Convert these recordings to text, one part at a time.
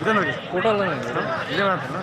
ಇದೆ ನೋಡಿ ಫೋಟೋ ಅಲ್ಲ ಇದೇ ಮಾಡ್ತಾನ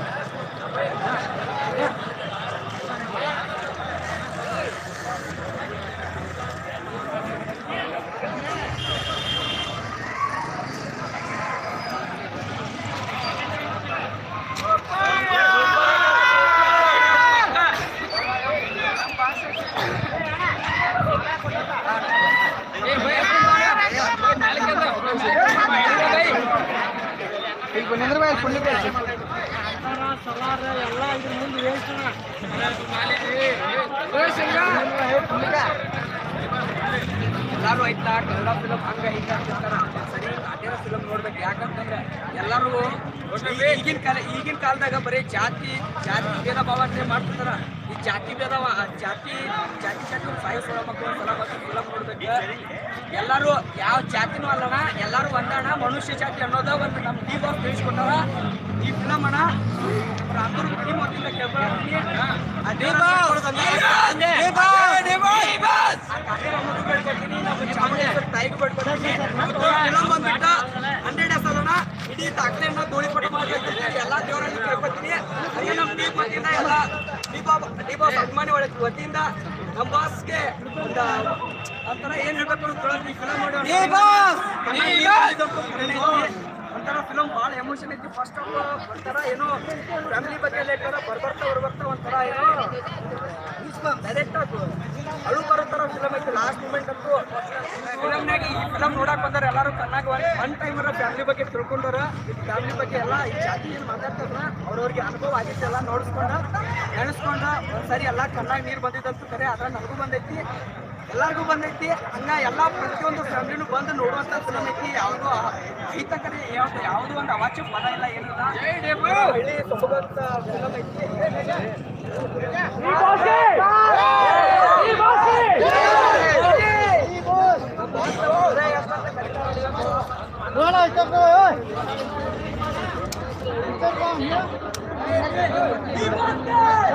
ಎಲ್ಲಾರು ಐತ್ಲಾ ಕನ್ನಡ ಫಿಲಮ್ ಹಂಗ ಹಿಂಗ ಅಂತಿರ್ತಾರ ಅದೇನ ಫಿಲಮ್ ನೋಡ್ಬೇಕು ಯಾಕಂತಂದ್ರೆ ಎಲ್ಲಾರು ಈಗಿನ ಕಾಲ ಈಗಿನ ಕಾಲದಾಗ ಬರೀ ಜಾತಿ ಜಾತಿ ಭೇದ ಭಾವ ಅಂತ ಮಾಡ್ತಿರ್ತಾರ? ಈ ಜಾತಿ ಭೇದ ಜಾತಿ ಜಾತಿ ಜಾತಿ ಸಾಯಿಸ್ ಮಕ್ಕಳು ಸಲ ಮಕ್ಕಳು ಫಿಲಮ್ ನೋಡ್ಬೇಕು. ಎಲ್ಲಾರು ಯಾವ ಜಾತಿನೂ ಅಲ್ಲಣ ಎಲ್ಲರೂ ಒಂದಣ ಮನುಷ್ಯ ಜಾತಿ ಅನ್ನೋದ ಒಂದು ನಮ್ಮ ಟೀಮ್ ಅವ್ರು ತಿಳಿಸ್ಕೊಟ್ಟಾರ. ಈ ಫಿಲಮ್ ಅಣ್ಣ ರಾಮೂರ್ ಟೀಮ್ ಅವ್ರಿಂದ ಕೇಳ್ಕೊಳ್ತೀನಿ ಅದೇ ಬಂದ್ಬಿಟ್ಟ ಹಂಡ್ರೆಡ್ ಎಸ್ ಅದನ್ನ ಇಡೀ ದಾಖಲೆಯನ್ನ ಧೂಳಿಪಟ ಮಾಡ್ಬೇಕು ಎಲ್ಲಾ ದೇವರಲ್ಲಿ ಕೇಳ್ಕೊತೀನಿ. ಹಾಗೆ ನಮ್ಮ ಟೀಮ್ ವತಿಯಿಂದ ಎಲ್ಲ ದೀಪಾಬ್ ದೀಪಾಬ್ ಅಭಿಮಾನಿ ಒಳಗೆ ವತಿಯಿಂದ ನಮ್ಮ ಬಾಸ್ಗೆ ಒಂದು ಒಂಥರ ಏನ್ ಹೇಳ್ಬೇಕು ಅಂತ ಈ ಫಿಲಮ್ ನೋಡಿ ಒಂಥರ ಫಿಲಮ್ ಭಾಳ ಎಮೋಷನ್ ಐತಿ ಫಸ್ಟ್ ಆಫ್ ಒಂಥರ ಏನೋ ಫ್ಯಾಮಿಲಿ ಬಗ್ಗೆ ಎಲ್ಲ ಫಿಲಮ್ ಐತಿ ಲಾಸ್ಟ್ ಮೂಮೆಂಟ್ ಅಂತೂ ಫಿಲಮ್ನಾಗ ಈ ಫಿಲಮ್ ನೋಡಕ್ ಬಂದಾರ ಎಲ್ಲರೂ ಚೆನ್ನಾಗಿ ಒನ್ ಟೈಮ್ ಟೈಮರ ಫ್ಯಾಮಿಲಿ ಬಗ್ಗೆ ತಿಳ್ಕೊಂಡಾರ ಫ್ಯಾಮಿಲಿ ಬಗ್ಗೆ ಎಲ್ಲ ಈ ಜಾತಿ ಏನು ಮಾತಾಡ್ತಾರ ಅವ್ರವ್ರಿಗೆ ಅನುಭವ ಆಗಿತ್ತು ಎಲ್ಲ ನೋಡಿಸ್ಕೊಂಡ ನೆನೆಸ್ಕೊಂಡ ಒಂದ್ಸರಿ ಎಲ್ಲ ಕಣ್ಣಾಗ ನೀರು ಬಂದಿದ್ದಂತೂ ಕರೆ ಅದ್ರ ನನಗೂ ಬಂದೈತಿ ಎಲ್ಲರಿಗೂ ಬಂದೈತಿ. ಹಂಗ ಎಲ್ಲ ಪ್ರತಿಯೊಂದು ಫ್ಯಾಮಿಲಿನೂ ಬಂದು ನೋಡುವಂಥ ಫಿಲಮ್ ಐತಿ. ಯಾವುದೋ ಐತಕರೆ ಯಾವ್ದು ಯಾವುದು ಒಂದು ಅವಾಚ್ಯ ಪದ ಇಲ್ಲ ಏನಿಲ್ಲ ಹೇಳಿ ಸೊಬಗಂತ ಫಿಲಮ್ ಐತಿ. Thank you.